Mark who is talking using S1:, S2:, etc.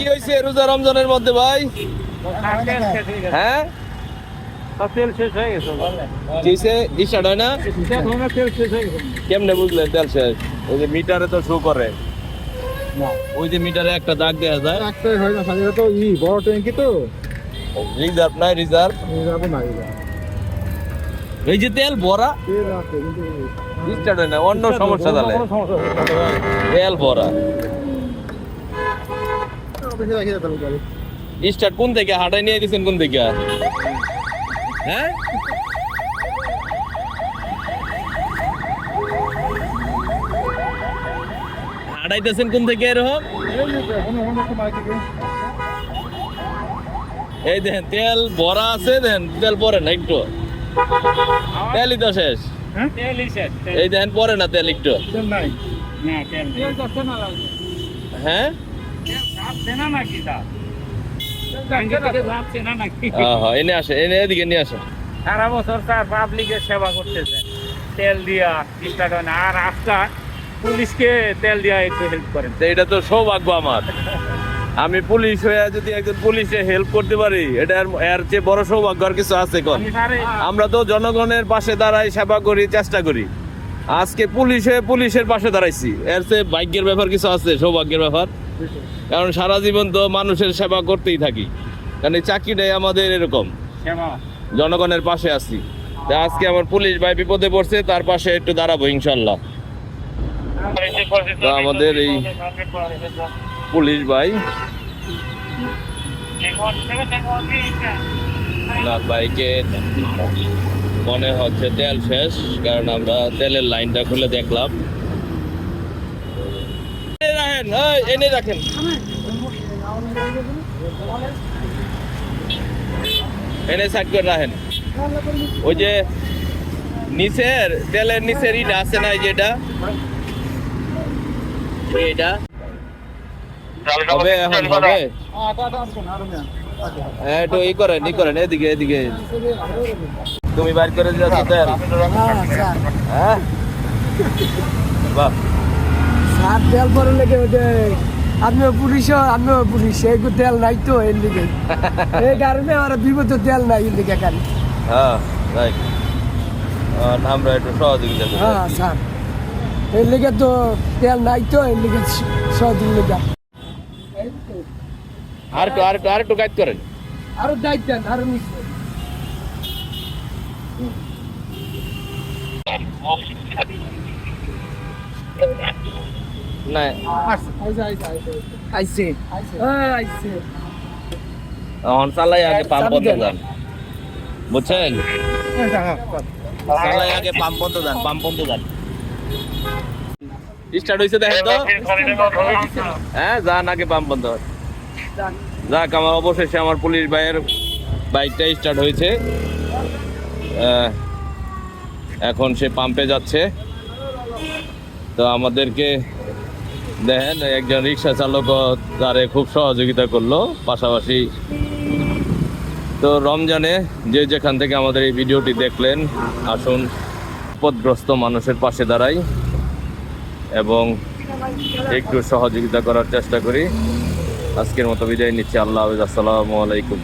S1: কি হয়েছে রোজা রমজানের মধ্যে ভাই? হ্যাঁ?
S2: তেল শেষ হয়ে গেছে।
S1: কি হয়েছে? হয় না?
S2: তেল শেষ হয়ে গেছে।
S1: কেমনে বুঝলেন তেল শেষ? ওই যে মিটারে তো শো করে। ওই যে মিটারে একটা দাগ দেওয়া যায়।
S2: একটাই হয় না এটা তো ই বড় ট্যাঙ্কি তো।
S1: রিজার্ভ নাই রিজার্ভ?
S2: এই
S1: যে তেল ভরা? স্টার্ট হয় না অন্য সমস্যা তাহলে। তেল ভরা। স্টার্ট কোন থেকে? হাটাই নিয়ে দিয়েছেন কোন থেকে? হ্যাঁ? হাটাইতেছেন কোন থেকে এরকম
S2: এই
S1: দেখেন তেল ভরা আছে দেখেন তেল পরে না একটু? তেলই তো শেষ।
S2: হ্যাঁ?
S1: এই দেখেন পরে না তেল একটু। হ্যাঁ? এনে আসে এনে এদিকে নিয়ে আসে।
S3: সারা বছর পাবলিকের সেবা করতেছে। তেল দিয়া স্টার্ট হয় না আর পুলিশকে তেল দিয়া একটু হেল্প করেন।
S1: এটা তো সৌভাগ্য আমার। আমি পুলিশ হয়ে যদি একজন পুলিশে হেল্প করতে পারি এটা এর- এর চেয়ে বড় সৌভাগ্য আর কিছু আছে কোন। আমরা তো জনগণের পাশে দাঁড়াই সেবা করি চেষ্টা করি। আজকে পুলিশে পুলিশের পাশে দাঁড়াইছি। এর চেয়ে ভাগ্যের ব্যাপার কিছু আছে সৌভাগ্যের ব্যাপার। কারণ সারা জীবন তো মানুষের সেবা করতেই থাকি। কারণ এই চাকরিটাই আমাদের এরকম। জনগণের পাশে আছি। তা আজকে আমার পুলিশ ভাই বিপদে পড়ছে তার পাশে একটু দাঁড়াবো ইনশাল্লাহ। তো আমাদের এই পুলিশ ভাই। না বাইকে মনে হচ্ছে তেল শেষ কারণ আমরা তেলের লাইনটা খুলে দেখলাম। এনে রাখেন এনে সাইড করে রাখেন। ওই যে নিচের, তেলের নিচের ইটা আছে না যেটা এটা। হ্যাঁ একটু ই করেন ই করেন, এদিকে এদিকে। তুমি বাইর করে দিয়েছ তেল। হ্যাঁ? বাহ।
S4: সার তেল পরে লেগে ওটা আমিও পুলিশ আমিও পুলিশ এই তেল নাই তো এর লিগে। এই কারণে আমার বিপদ তেল নাই এর লিগে গাড়ি
S1: হ্যাঁ রাইট আমরা একটু সহযোগিতা করি
S4: হ্যাঁ স্যার। এর লিগে তো তেল নাই তো এর লিগে লিগে
S1: আর একটু আর একটু আর একটু গাইড করেন।
S4: আরও দায়িত্ব দেন, আরও নিচ্ছে
S1: না।
S4: আইসে আইসে আইসে আইসে। আইসে।
S1: এখন চালাই আগে পাম্প পর্যন্ত যান বুঝছেন? চালাই আগে পাম্প পর্যন্ত যান পাম্প পর্যন্ত যান স্টার্ট হয়েছে দেখেন তো? হ্যাঁ যান আগে পাম্প বন্ধ। যাক আমার অবশেষে আমার পুলিশ ভাইয়ের বাইকটা স্টার্ট হয়েছে এখন সে পাম্পে যাচ্ছে। তো আমাদেরকে দেখেন একজন রিক্সা চালক তারে খুব সহযোগিতা করল, পাশাপাশি তো রমজানে যে যেখান থেকে আমাদের এই ভিডিওটি দেখলেন, আসুন, বিপদগ্রস্ত মানুষের পাশে দাঁড়াই এবং একটু সহযোগিতা করার চেষ্টা করি। আজকের মতো বিদায় নিচ্ছি। আল্লাহ হাফিজ। আসসালামু আলাইকুম।